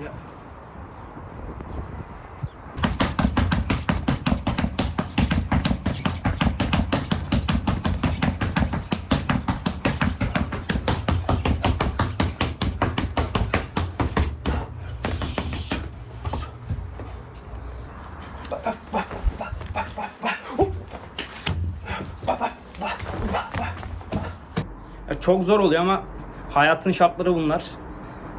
Yeah. Çok zor oluyor ama hayatın şartları bunlar.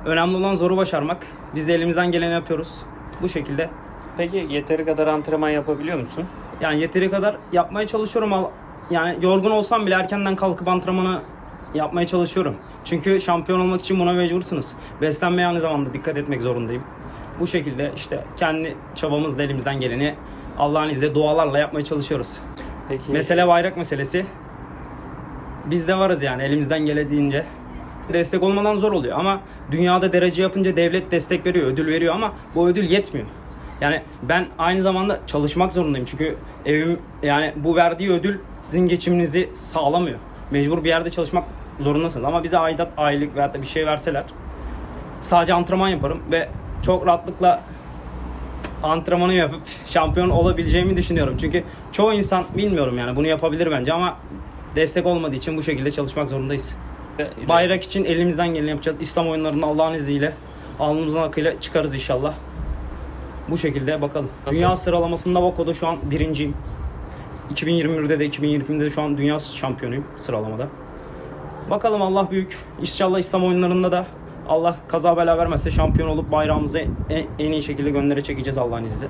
Önemli olan zoru başarmak. Biz de elimizden geleni yapıyoruz. Bu şekilde. Peki yeteri kadar antrenman yapabiliyor musun? Yani yeteri kadar yapmaya çalışıyorum. Al- Yani yorgun olsam bile erkenden kalkıp antrenmanı yapmaya çalışıyorum. Çünkü şampiyon olmak için buna mecbursunuz. Beslenmeye aynı zamanda dikkat etmek zorundayım. Bu şekilde işte kendi çabamızla elimizden geleni Allah'ın izniyle dualarla yapmaya çalışıyoruz. Peki Mesele bayrak meselesi. Biz de varız yani elimizden geldiğince. Destek olmadan zor oluyor ama dünyada derece yapınca devlet destek veriyor, ödül veriyor ama bu ödül yetmiyor. Yani ben aynı zamanda çalışmak zorundayım çünkü evim yani bu verdiği ödül sizin geçiminizi sağlamıyor. Mecbur bir yerde çalışmak zorundasınız ama bize aidat, aylık veya da bir şey verseler sadece antrenman yaparım ve çok rahatlıkla antrenmanı yapıp şampiyon olabileceğimi düşünüyorum. Çünkü çoğu insan bilmiyorum yani bunu yapabilir bence ama destek olmadığı için bu şekilde çalışmak zorundayız. Bayrak için elimizden geleni yapacağız. İslam oyunlarında Allah'ın izniyle alnımızın akıyla çıkarız inşallah. Bu şekilde bakalım. Nasıl? Dünya sıralamasında Vako'da şu an birinciyim. 2021'de de 2020'de de şu an dünya şampiyonuyum sıralamada. Bakalım Allah büyük. İnşallah İslam oyunlarında da Allah kaza bela vermezse şampiyon olup bayrağımızı en, en iyi şekilde göndere çekeceğiz Allah'ın izniyle.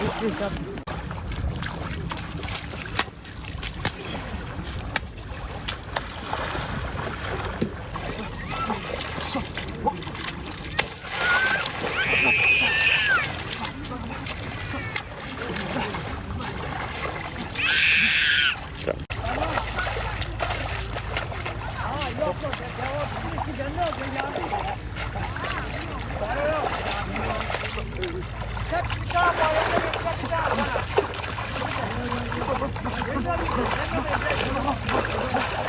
미친샷 Thank you. Thank you.